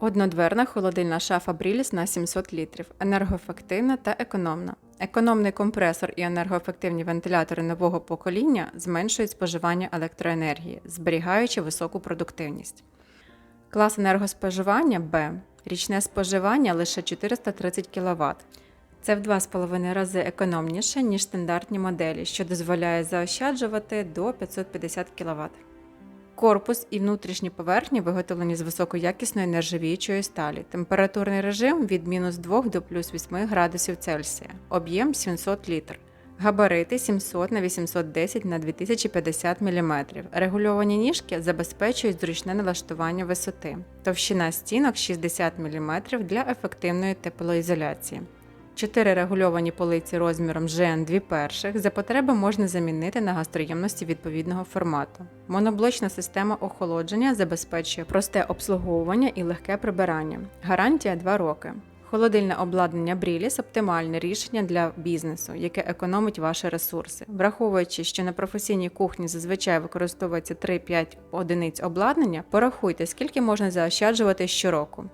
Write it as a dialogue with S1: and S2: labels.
S1: Однодверна холодильна шафа Бріліс на 700 літрів, енергоефективна та економна. Економний компресор і енергоефективні вентилятори нового покоління зменшують споживання електроенергії, зберігаючи високу продуктивність. Клас енергоспоживання Б. Річне споживання лише 430 кВт. Це в 2,5 рази економніше, ніж стандартні моделі, що дозволяє заощаджувати до 550 кВт. Корпус і внутрішні поверхні виготовлені з високоякісної нержавіючої сталі. Температурний режим від мінус 2 до плюс 8 градусів Цельсія. Об'єм 700 літр. Габарити 700 на 810 на 2050 мм. Регульовані ніжки забезпечують зручне налаштування висоти. Товщина стінок 60 мм для ефективної теплоізоляції. Чотири регульовані полиці розміром GN 2 перших за потреби можна замінити на гастроємності відповідного формату. Моноблочна система охолодження забезпечує просте обслуговування і легке прибирання. Гарантія 2 роки. Холодильне обладнання Бріліс оптимальне рішення для бізнесу, яке економить ваші ресурси. Враховуючи, що на професійній кухні зазвичай використовується 3-5 одиниць обладнання, порахуйте, скільки можна заощаджувати щороку.